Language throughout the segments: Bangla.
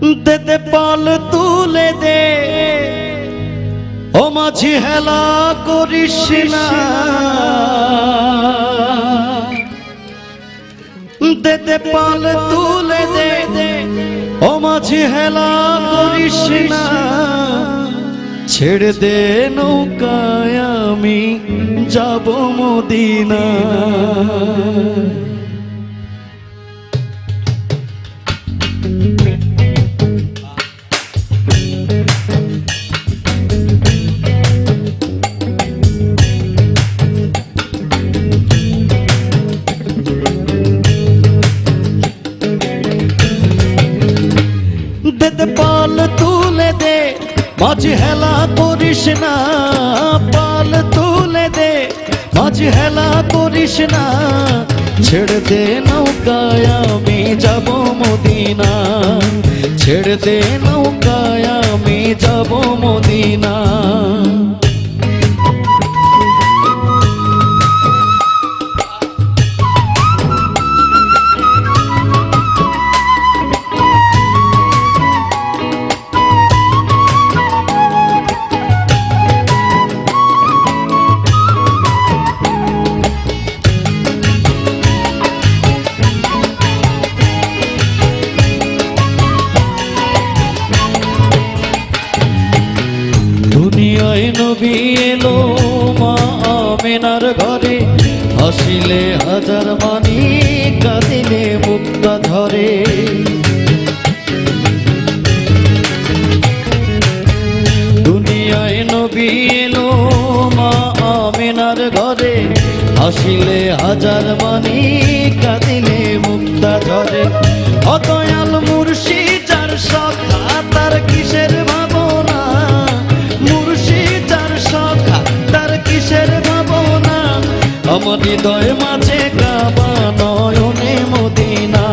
দেতে পাল তুলে দে। ও মাঝি হেলা করিস না। দেতে পাল তুলে দে। ও মাঝি হেলা করিস না। ছেড়ে দে নৌকায় আমি যাব মদিনা। পাল তুলে দে, মাঝ হেলা করিস না, পাল তুলে দে, মাঝ হেলা করিস না। ছেড়ে দে নৌকায় আমি যাব মদিনা। ছেড়ে দে নৌকায় আমি যাব মদিনা। দুনিয়ায় নবী এলো মা আমেনার ঘরে। হাসিলে হাজার মানি কাঁদিলে মুক্তা ধরে। দুনিয়ায় নবী এলো মা আমেনার ঘরে। হাসিলে হাজার মানি কাঁদিলে আমার হৃদয় মাঝে কাবা, নয়নে মদিনা।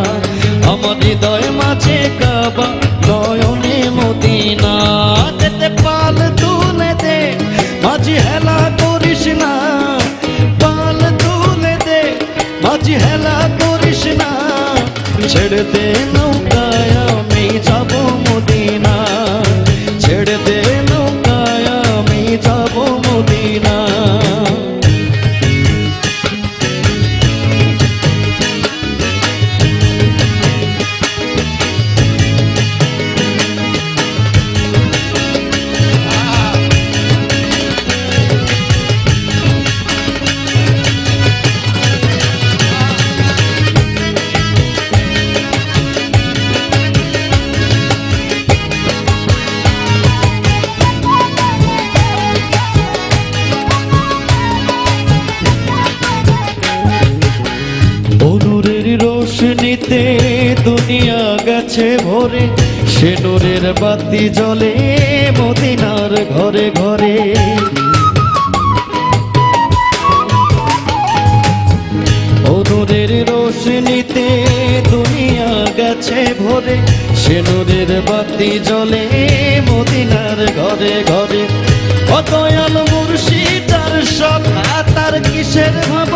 আমার হৃদয় মাঝে কাবা, নয়নে মদিনা। যেতে পাল তুলে দে, মাঝি হেলা করিস না। পাল তুলে দে, মাঝি হেলা করিস না। ছেড়ে দে নৌকায় রোশনিতে দুনিয়া গেছে ভরে, সে নূরের বাতি জ্বলে মদিনার ঘরে ঘরে। অনুরের রোশনিতে দুনিয়া গেছে ভরে, সে বাতি জ্বলে মদিনার ঘরে ঘরে। অতয়াল মুর্শিদার সখা তার কিসের ভাবনা